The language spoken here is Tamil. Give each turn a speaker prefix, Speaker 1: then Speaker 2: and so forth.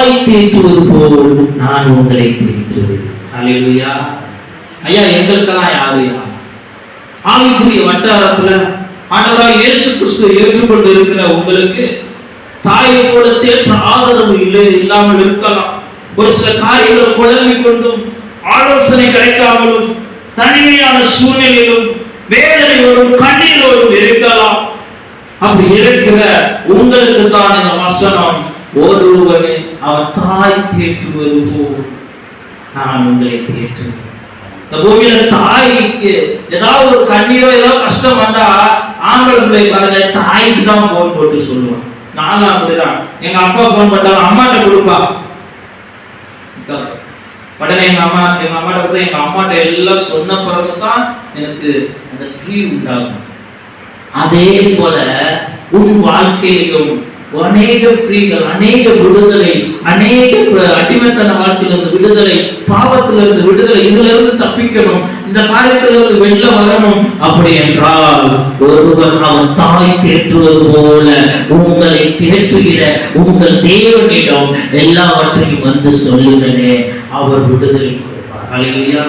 Speaker 1: தாய் தேற்றுவது போல் நான் உங்களை தேற்றுவேன். ஹalleluya. ஐயா எங்களுக்கெல்லாம் யாரு ஆவிக்குரிய வட்டாரத்துல ஆண்டவராய் இயேசு கிறிஸ்து ஏற்றுக்கொண்டு இருக்கிற உங்களுக்கு தாயை போல தேற்ற ஆதரவு இல்லை இல்லாமல் இருக்கலாம். ஒரு சில காரியங்களை குழம்பிக் கொண்டும் ஆலோசனை கிடைக்காமலும் தனிமையான சூழ்நிலையிலும் வேதனையோடும் கண்ணீரோடும் இருக்கலாம். அப்படி இருக்கிற உங்களுக்கு தான் இந்த வசனம் ஒருவனை அவன் தாய் தேற்றுவது போல் நான் உங்களை தேற்றுவேன். இந்த பூமியில தாய்க்கு ஏதாவது ஒரு கண்ணீரோ ஏதோ கஷ்டம் வந்தா ஆண்கள் பிள்ளை பாருங்க தாய்க்கு தான் போன் போட்டு சொல்லுவான் நானும் அப்படிதான். எங்க அப்பா போன் பண்ணாலும் அம்மாட்ட கொடுப்பா. உடனே எங்க அம்மா எங்க அம்மாட்ட கொடுத்தா எங்க அம்மாட்ட எல்லாம் சொன்ன பிறகுதான் எனக்கு அந்த ஃப்ரீ உண்டாகும். அதே போல உன் வாழ்க்கையிலும் அநேக ஃப்ரீகள் அநேக விடுதலை அநேக அடிமைத்தன வாழ்க்கையிலிருந்து விடுதலை பாவத்திலிருந்து விடுதலை இதுல இருந்து தப்பிக்கணும் இந்த காரியத்திலிருந்து வெளில வரணும். அப்படி என்றால் ஒருவர் அவன் தாய் தேற்றுவது போல உங்களை தேற்றுகிற உங்கள் தேவனிடம் எல்லாவற்றையும் வந்து சொல்லுகிறேன். அவர் விடுதலை கொடுப்பார். அழகியா